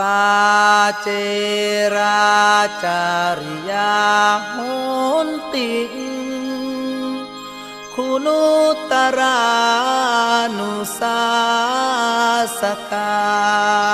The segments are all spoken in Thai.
ปาเจราจาริยาโหนติคุณุตรานุสาสกา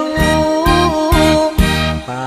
ู้